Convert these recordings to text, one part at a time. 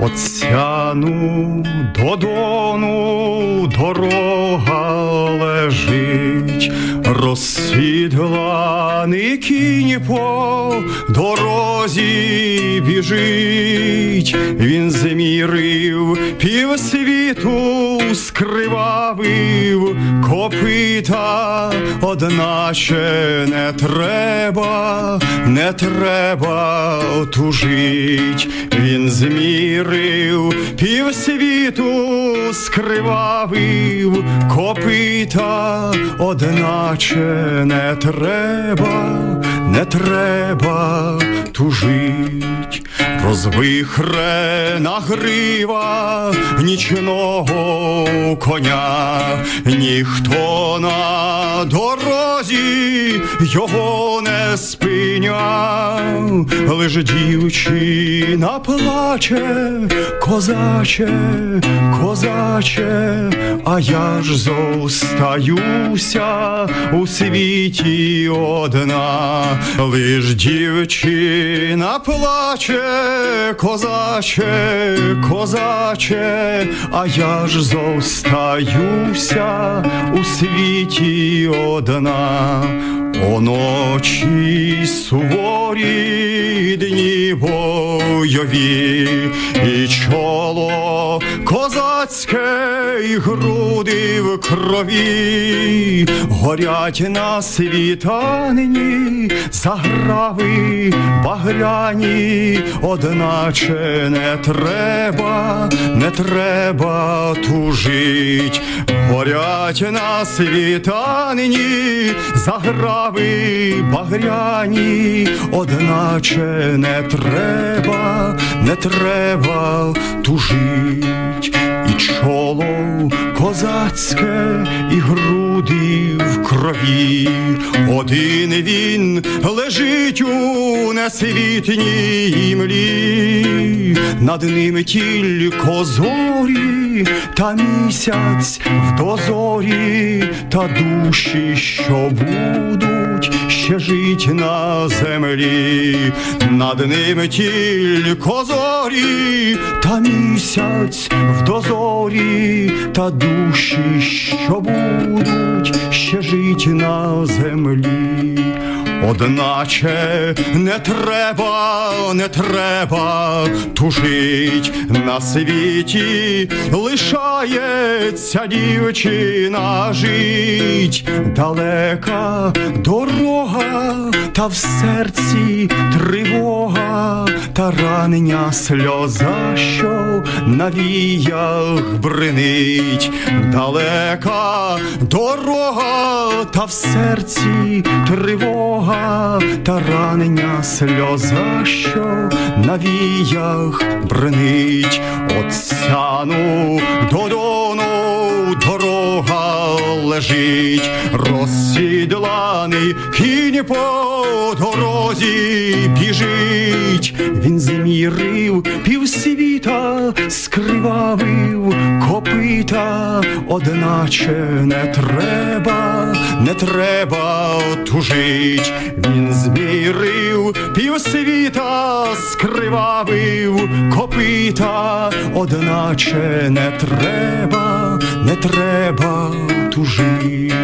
Отцяну до дону дорога лежить, розсідланий кінь по дорозі біжить, він змірив півсвіту, скривавив. Копита, одначе не треба, не треба тужить, він змірив півсвіту, скривавив. Копита, одначе не треба, не треба тужить, розвихрена грива нічного коня, ніхто на дорозі його не спиняв, лиш дівчина плаче, козаче, козаче, а я ж зостаюся у світі одна, лиш дівчина плаче, козаче, козаче, а я ж зостаюся у світі одна. Оночі суворі дні бойові, і чоло козацьке, і груди в крові, горять на світанині заграви багряні, одначе не треба, не треба тужить, горять на світанині заграви багряні, одначе не треба, не треба тужить, чоло козацьке, і груди в крові, один він лежить у несвітній млі, над ним тільки зорі та місяць в дозорі, та душі, що будуть ще жить на землі, над ним тільки зорі та місяць в дозорі, та душі, що будуть ще жить на землі. Одначе не треба, не треба тужить на світі, лишається дівчина жить, далека дорога, та в серці тривога, та ранення сльоза, що на віях бринить, далека дорога, та в серці тривога, та ранення сльоза, що на віях бринить, Отцяну додону дорога лежить, розсідланий кінь по дорозі біжить, він змірив півсвіта, скривавив. Копита, одначе не треба, не треба тужить, він змірив півсвіта, скривавив. Копита, одначе не треба, не треба тужить.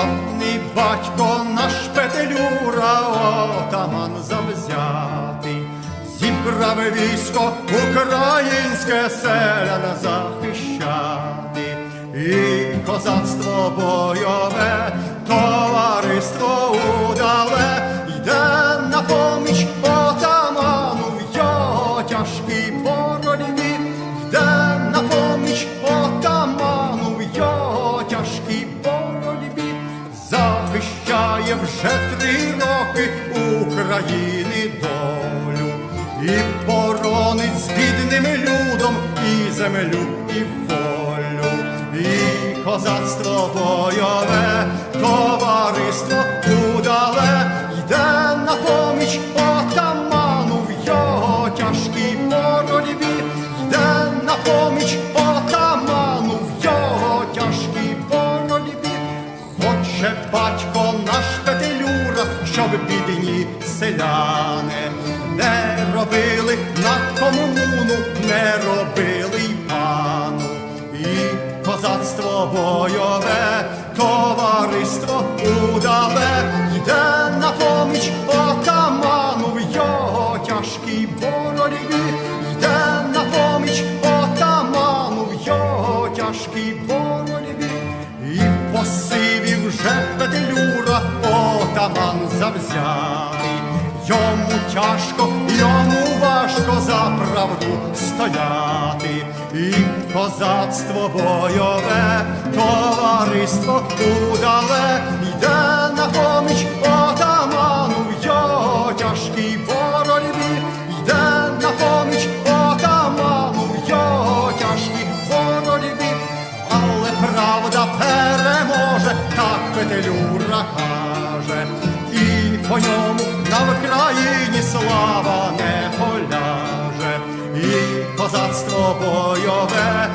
Славний батько наш Петелюра, отаман завзятий, зібрав військо українське селян захищати, і козацтво бойове, товариство України долю і боронить з бідним людом і землю, і волю, і козацтво бойове, товариство селяни не робили на комуну, не робили й пану. І козацтво бойове, товариство удале, йде на поміч отаману в його тяжкій боротьбі, йде на поміч отаману в його тяжкій боротьбі. І посивів вже Петелюра, отаман завзятий. Йому тяжко, йому важко за правду стояти. І козацтво бойове, товариство удале, йде на поміч козацтво бойове,